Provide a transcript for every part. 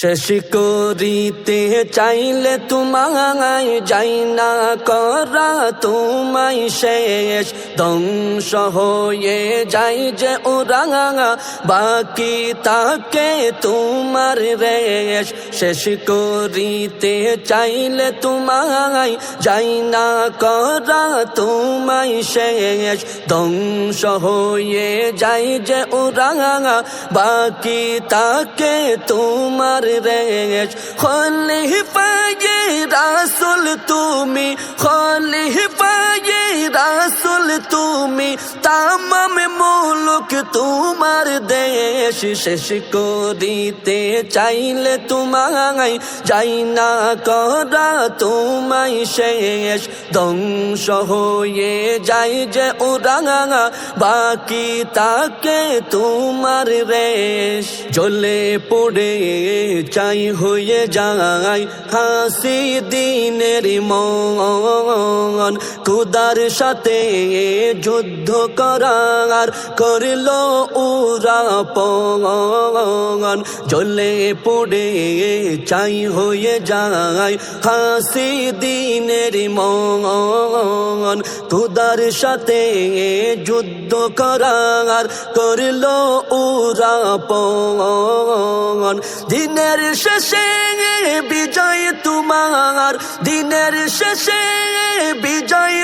শেষ করিতে চাইলে তোমায় যাই না করা তোমায় শেষ ধ্বংস হয়ে যাই যে ওরাঙা বাকি তাকে তোমার রেশ শেষ করিতে চাইলে তোমায় যাই না করা তোমায় শেষ ধ্বংস হয়ে যাই যে ওরাঙা বাকি তাকে তোমার রেশ খলি পায়ে রাসুল তুমি খলি পায়ে রাসুল তুমি তামাম মুলুক তোমার দেশ শেষ করিতে চাইলে তোমায় যাই না করা তোমায় শেষ। ধ্বংস হয়ে যাই যে উড়াঙা, বাকি তাকে তোমার রেশ। জ্বলে পড়ে চাই হয়ে যায় হাসি দিনের মন কুদার সাথে যুদ্ধ করার করল উরা পন জ্বলে পড়ে চাই হয়ে যায় হাসি দিনের মন। কুদার সাথে যুদ্ধ করার করল উরা পন দিনের শেষে বিজয় তোমার, দিনের শেষে বিজয়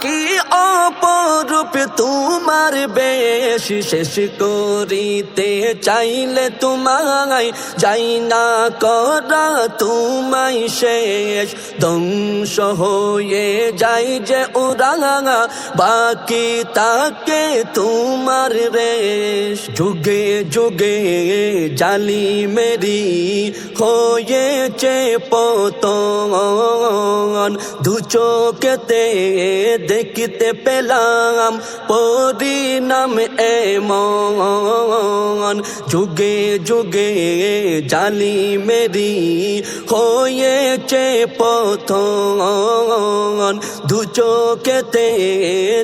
কি অপরূপ তোমার বেশ শেষ করিতে চাইলে তোমায় যাই না করা, তোমায় শেষ। ধ্বংস হয়ে যাই যে উড়াঙা, বাকি তাকে তোমার রেশ। যুগে যুগে জালি মেরি হয়েছে পতন, দু চোখেতে দেখিতে পেলাম পরিণাম এমন। যুগে যুগে জালি মেরি হয়েছে পথন দু চোখেতে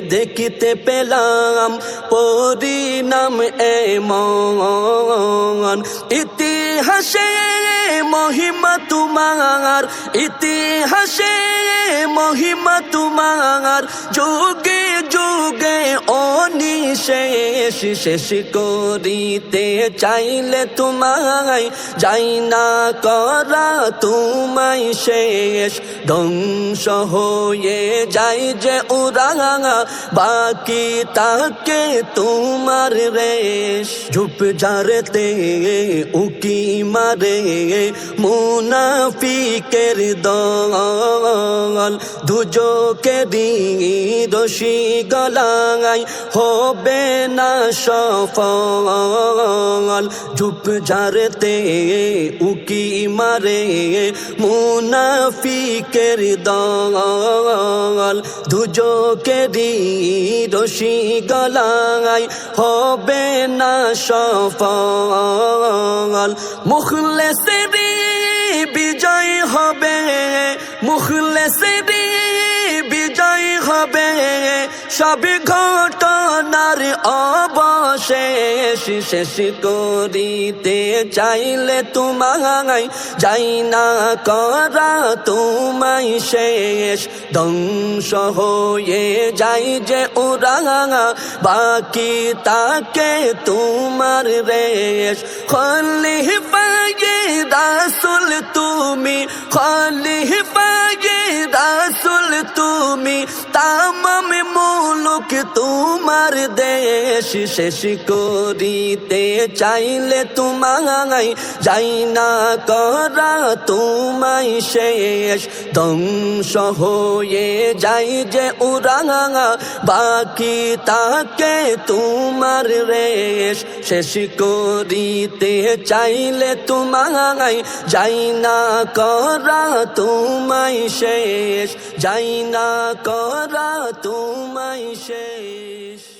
দেখিতে পেলাম পরিণাম এমন। ইতিহাসে মহিমা তোমার ইতিহাসে মহিমা তোমার যোগে যোগে অনিশেষ শেষ করিতে চাইলে তোমায় যাই না করা, তোমায় শেষ। ধ্বংস হয়ে যাই যে উড়াঙা, বাকি তাকে তোমার রেশ। ঝুপ জারতে উকি মারে মুনাফিকের দল। দুজোকে দোষী গলায় হবে না সফল। চুপ ঝারতে উকি মারে মুনাফিকের দল। দুজোকে দোষী গলায় হবে না সফল। সেরি বিজয় হবে মুখলে সেরি বিজয় হবে। সব ঘটনার অবশেষ শেষ করিতে চাইলে তোমায় যাই না করা তোমায় শেষ। ধ্বংস হয়ে যাই যে উড়াঙা বাকি তাকে তোমার রেশ। খলি পায়ে রাসুল তুমি খলি পায়ে রাসুল তুমি তোমার দেশ শেষ করিতে চাইলে তোমায় যাই না করা তোমায় শেষ। ধ্বংস হয়ে যাই যে উরাঙা বাকি তাকে তোমার রেশ। শেষ করিতে চাইলে তোমায় যাই না করা তোমায় শেষ। যাই না করা তোমায় শেষ